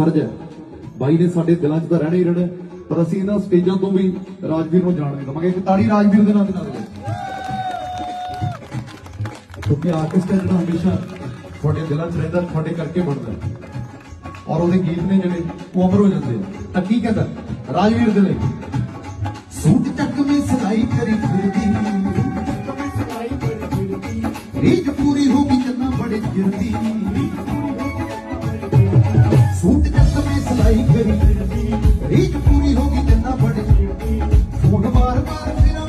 ਫਰਜ਼ ਹੈ। ਬਾਈ ਨੇ ਸਾਡੇ ਦਿਲਾਂ 'ਚ ਤਾਂ ਰਹਿਣਾ ਹੀ ਰਹਿਣਾ ਪਰ ਅਸੀਂ ਇਹਨਾਂ ਸਟੇਜਾਂ ਤੋਂ ਵੀ ਰਾਜਵੀਰ ਨੂੰ ਜਾਣ ਨਹੀਂ ਦਵਾਂਗੇ। ਇੱਕ ਤਾੜੀ ਰਾਜਵੀਰ ਦੇ ਨਾਂ ਦੇ ਨਾਲ। ਕਿਉਂਕਿ ਆਰਟਿਸਟ ਹੈ ਜਿਹੜਾ ਹਮੇਸ਼ਾ ਤੁਹਾਡੇ ਦਿਲਾਂ 'ਚ ਰਹਿੰਦਾ ਤੁਹਾਡੇ ਕਰਕੇ ਬਣਦਾ ਔਰ ਉਹਦੇ ਗੀਤ ਨੇ ਜਿਹੜੇ ਉਹ ਅਮਰ ਹੋ ਜਾਂਦੇ ਆ। ਤਾਂ ਕੀ ਕਹਿੰਦਾ? ਰਾਜਵੀਰ ਦੇ ਲਈ। ਸੂਟ ਚੱਕ ਮੇ ਸਲਾਈ ਕਰੀ ਫਿਰਦੀ। ਰੀਝ ਪੂਰੀ ਹੋ ਗਈ ਜੰਨਾ ਬੜੇ ਜਿਰਦੀ ਮੇ ਸਲਾਈ ਕਰੀ ਫਿਰਦੀ ਰੀਝ ਪੂਰੀ ਹੋ ਗਈ ਜੰਨਾ ਬੜੇ ਜਿਰਦੀ ਫੋਨ ਮਾਰ ਮਾਰ ਫਿਰਾਂ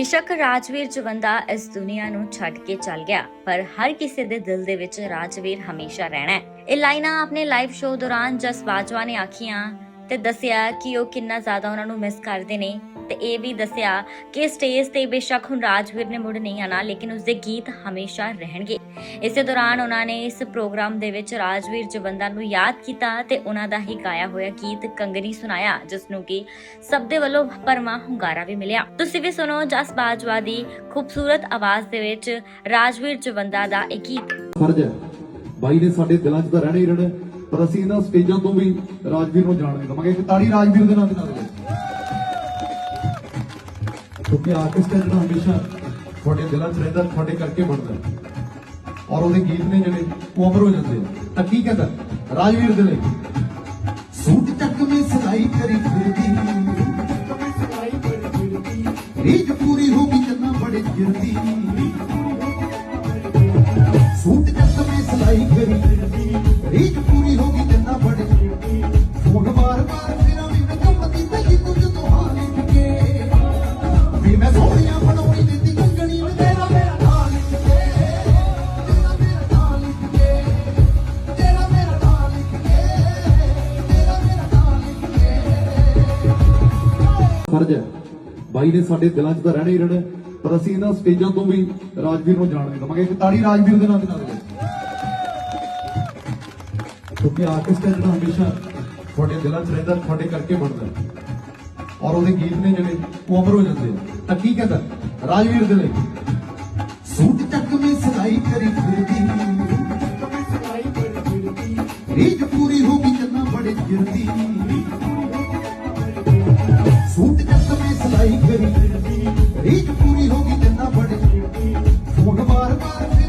ਬੇਸ਼ੱਕ ਰਾਜਵੀਰ ਜਵੰਦਾ ਇਸ ਦੁਨੀਆ ਨੂੰ ਛੱਡ ਕੇ ਚੱਲ ਗਿਆ, ਪਰ ਹਰ ਕਿਸੇ ਦੇ ਦਿਲ ਦੇ ਵਿੱਚ ਰਾਜਵੀਰ ਹਮੇਸ਼ਾ ਰਹਿਣਾ ਹੈ। ਇਹ ਲਾਈਨਾਂ ਆਪਣੇ ਲਾਈਵ ਸ਼ੋਅ ਦੌਰਾਨ ਜਸ ਬਾਜਵਾ ਨੇ ਆਖੀਆਂ ਤੇ ਦੱਸਿਆ ਕਿ ਉਹ ਕਿੰਨਾ ਜ਼ਿਆਦਾ ਉਹਨਾਂ ਨੂੰ ਮਿਸ ਕਰਦੇ ਨੇ ਤੇ ਇਹ ਵੀ ਦੱਸਿਆ ਕਿ ਸਟੇਜ ਤੇ ਬੇਸ਼ੱਕ ਹੁਣ ਰਾਜਵੀਰ ਨੇ ਮੁੜ ਨਹੀਂ ਆਣਾ ਲੇਕਿਨ ਉਸਦੇ ਗੀਤ ਹਮੇਸ਼ਾ ਰਹਿਣਗੇ। ਇਸੇ ਦੌਰਾਨ ਉਹਨਾਂ ਨੇ ਇਸ ਪ੍ਰੋਗਰਾਮ ਦੇ ਵਿੱਚ ਰਾਜਵੀਰ ਜਵੰਦਾ ਨੂੰ ਯਾਦ ਕੀਤਾ ਤੇ ਉਹਨਾਂ ਦਾ ਹੀ ਗਾਇਆ ਹੋਇਆ ਗੀਤ ਕੰਗਨੀ ਸੁਣਾਇਆ ਜਿਸ ਨੂੰ ਕਿ ਸਭ ਦੇ ਵੱਲੋਂ ਪਰਮਾ ਹੁੰਗਾਰਾ ਵੀ ਮਿਲਿਆ। ਤੁਸੀਂ ਵੀ ਸੁਣੋ ਜਸ ਬਾਜਵਾ ਦੀ ਖੂਬਸੂਰਤ ਆਵਾਜ਼ ਦੇ ਵਿੱਚ ਰਾਜਵੀਰ ਜਵੰਦਾ ਦਾ ਇਹ ਗੀਤ। ਫਰਜ਼ ਹੈ। ਬਾਈ ਨੇ ਸਾਡੇ ਦਿਲਾਂ 'ਚ ਤਾਂ ਰਹਿਣਾ ਹੀ ਰਹਿਣਾ ਪਰ ਅਸੀਂ ਇਹਨਾਂ ਸਟੇਜਾਂ ਤੋਂ ਵੀ ਰਾਜਵੀਰ ਨੂੰ ਜਾਣ ਨਹੀਂ ਦਵਾਂਗੇ ਇੱਕ ਤਾੜੀ ਰਾਜਵੀਰ ਦੇ ਨਾਂ ਦੇ ਨਾਲ ਕਿਉਂਕਿ ਆਰਟਿਸਟ ਹੈ ਜਿਹੜਾ ਹਮੇਸ਼ਾ ਤੁਹਾਡੇ ਦਿਲਾਂ 'ਚ ਰਹਿੰਦਾ, ਤੁਹਾਡੇ ਕਰਕੇ ਬਣਦਾ ਔਰ ਉਹਦੇ ਗੀਤ ਨੇ ਜਿਹੜੇ ਉਹ ਅਮਰ ਹੋ ਜਾਂਦੇ ਤਾਂ ਕੀ ਕਹਿੰਦਾ ਰਾਜਵੀਰ ਦੇ ਲਈ। ਸੂਟ ਚੱਕ ਮੇ ਸਲਾਈ ਕਰੀ ਫਿਰਦੀ। ਰੀਝ ਪੂਰੀ ਹੋ ਗਈ ਜੰਨਾ ਬੜੇ ਜਿਰਦੀ ਸੂਟ ਚੱਕ ਮੇ ਸਲਾਈ ਕਰੀ ਫਿਰਦੀ। ਰੀਝ ਪੂਰੀ ਜੰਨਾ ਬੜੇ ਜਿਰਦੀ ਫੋਨ ਮਾਰ ਮਾਰ ਤੇਰਾ ਵੀ ਮੈਂ ਕੰਮਦੀ ਪਈ ਤੂੰ ਜਦੋਂ ਹਾਲੇ ਟਿਕੇ ਵੀ ਮੈਂ ਸੋਹਣੀਆਂ ਬਣਾਉਣੀ ਦਿੱਤੀ, ਕੰਗਣੀ ਵੇ ਤੇਰਾ ਮੇਰਾ ਨਾਂ ਲਿਖ ਕੇ। ਤੇਰਾ ਮੇਰਾ ਨਾਂ ਲਿਖ ਕੇ। ਤੇਰਾ ਮੇਰਾ ਨਾਂ ਲਿਖ ਕੇ। ਤੇਰਾ ਮੇਰਾ ਨਾਂ ਲਿਖ ਕੇ। ਫਰਜ਼ ਹੈ। ਬਾਈ ਨੇ ਸਾਡੇ ਦਿਲਾਂ 'ਚ ਤਾਂ ਰਹਿਣਾ ਹੀ ਰਹਿਣਾ ਪਰ ਅਸੀਂ ਇਹਨਾਂ ਸਟੇਜਾਂ ਤੋਂ ਵੀ ਰਾਜਵੀਰ ਨੂੰ ਜਾਣ ਨਹੀਂ ਦਵਾਂਗੇ। ਇੱਕ ਤਾੜੀ ਰਾਜਵੀਰ ਦੇ ਨਾਂ ਦੇ ਨਾਲ ਕਿਉਂਕਿ ਆਰਟਿਸਟ ਹੈ ਜਿਹੜਾ ਹਮੇਸ਼ਾ ਤੁਹਾਡੇ ਦਿਲਾਂ 'ਚ ਰਹਿੰਦਾ, ਤੁਹਾਡੇ ਕਰਕੇ ਬਣਦਾ। ਔਰ ਉਹਦੇ ਗੀਤ ਨੇ ਜਿਹੜੇ ਉਹ ਅਮਰ ਹੋ ਜਾਂਦੇ ਤਾਂ ਕੀ ਕਹਿੰਦਾ ਰਾਜਵੀਰ ਦੇ ਲਈ। ਸੂਟ ਚੱਕ ਮੇ ਸਲਾਈ ਕਰੀ ਫਿਰਦੀ। ਰੀਝ ਪੂਰੀ ਹੋ ਗਈ ਜੰਨਾ ਬੜੇ ਜਿਰਦੀ ਸੂਟ ਚੱਕ ਮੇ ਸਲਾਈ ਕਰੀ ਫਿਰਦੀ। ਰੀਝ ਪੂਰੀ ਹੋ ਗਈ ਜੰਨਾ ਬੜੇ ਜਿਰਦੀ ਫੋਨ ਮਾਰ ਮਾਰ